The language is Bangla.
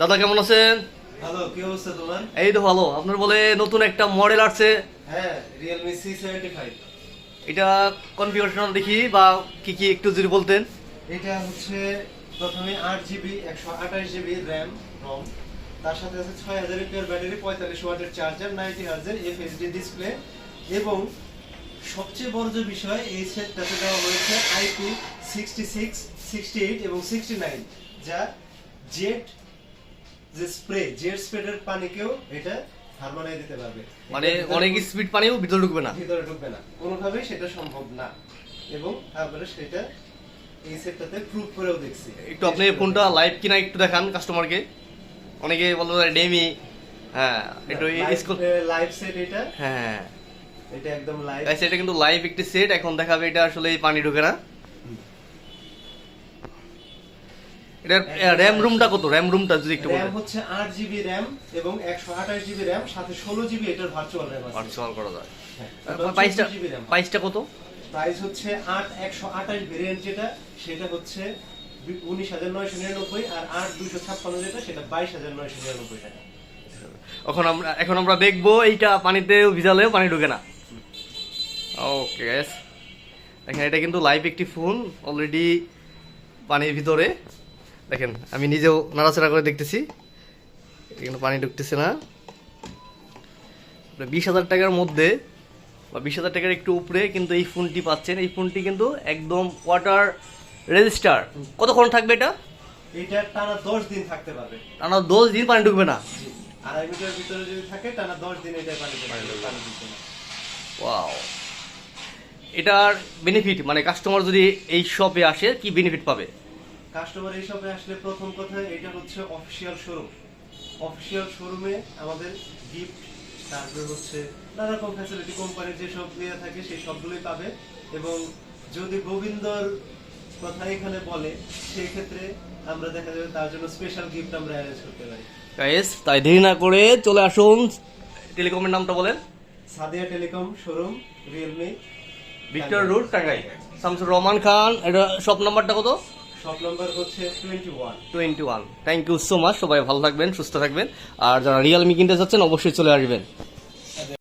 দাদা কেমন আছেন? হ্যালো কি অবস্থা তোমার? এই তো ভালো। আপনার বলে নতুন একটা মডেল আসছে। হ্যাঁ সেভেন্টি ফাইভ এটা কনফিগারেশন দেখি বা কি কি একটু যদি বলতেন। এটা হচ্ছে প্রথমে আট জিবি একশো আঠাশ জিবি র্যাম রম তার সাথে আছে ছয় হাজার এমপিআর ব্যাটারি পঁয়তাল্লিশ ওয়াটের চার্জার নাইনটি হার্জের এফএসডি ডিসপ্লে এবং সবচেয়ে বড় যে বিষয় এই সেটটাতে দেওয়া হয়েছে IP sixty six sixty eight এবং সিক্সটি নাইন যা জেট যে স্প্রে জেট স্প্রেডের পানিকেও এটা হারমোনাই দিতে পারবে। মানে অনেক স্পিড পানিও ভিতরে ঢুকবে না। ভিতরে ঢুকবে না। কোনোভাবেই সেটা সম্ভব না। এবং তারপরে সেটা এই সেটটাতে প্রুভ করেও দেখছি। একটু আপনি ফোনটা লাইভ কিনা একটু দেখান কাস্টমারকে অনেকে বলতে ডেমি হ্যাঁ একটু লাইভ সেট এটা। হ্যাঁ। এটা একদম লাইভ এটা কিন্তু লাইভ একটি সেট এখন দেখাবে এটা আসলে পানি ঢুকে না এটার র্যাম রুমটা কত? র্যাম রুমটা যদি একটু বলেন। হচ্ছে আট জিবি র্যাম এবং একশো আঠাশ জিবি র্যাম সাথে ষোলো জিবি এটার ভার্চুয়াল র্যাম আছে। পার্সোনাল করা যায়। হ্যাঁ, প্রাইসটা 64 GB RAM। প্রাইসটা কত? প্রাইস হচ্ছে আট একশো আঠাশ ভেরিয়েন্ট যেটা সেটা হচ্ছে উনিশ হাজার নয়শো নিরানব্বই আর আট দুশো ছাপ্পান্ন যেটা সেটা বাইশ হাজার নয়শো নিরানব্বই টাকা। এখন আমরা এখন আমরা দেখব এইটা পানিতে ভিজালে পানি ঢুকে না। ওকে গ্যাস দেখেন এটা কিন্তু লাইভ একটি ফোন অলরেডি পানির ভিতরে। দেখেন আমি নিজেও নাড়াচাড়া করে দেখতেছি। কিন্তু পানি ঢুকতেছে না। বিশ হাজার টাকার মধ্যে বা বিশ হাজার টাকার একটু উপরে কিন্তু এই ফোনটি পাচ্ছেন। এই ফোনটি কিন্তু একদম ওয়াটার রেজিস্টার কতক্ষণ থাকবে এটা? এটা টানা দশ দিন থাকতে পারবে। টানা দশ দিন পানি ঢুকবে না? জি। আড়াই মিটার ভিতরে যদি থাকে টানা দশ দিন এটা পানি পানি দিতে না। ওয়াও এটার বেনিফিট মানে কাস্টমার যদি এই শপে আসে কি বেনিফিট পাবে? কাস্টমার এই শপে আসলে প্রথম কথা এটা হচ্ছে অফিসিয়াল শোরুম অফিসিয়াল শোরুমে আমাদের গিফট তারপরে হচ্ছে নানা রকম ফ্যাসিলিটি কোম্পানির যে সব দেওয়া থাকে সেই সবগুলোই পাবে। এবং যদি গোবিন্দর কথা এখানে বলে সেই ক্ষেত্রে আমরা দেখা যাবে তার জন্য স্পেশাল গিফট আমরা অ্যারেঞ্জ করতে পারি। গাইস তাই দেরি না করে চলে আসুন। টেলিকমের নামটা বলেন। Sadia telecom showroom Realme Victor road টাকাই শামসুর রহমান খান এটা শপ নাম্বারটা কত? শপ নাম্বার হচ্ছে twenty one twenty one thank you so much সবাই ভালো থাকবেন, সুস্থ থাকবেন। আর যারা রিয়েলমি কিনতে চাচ্ছেন অবশ্যই চলে আসবেন।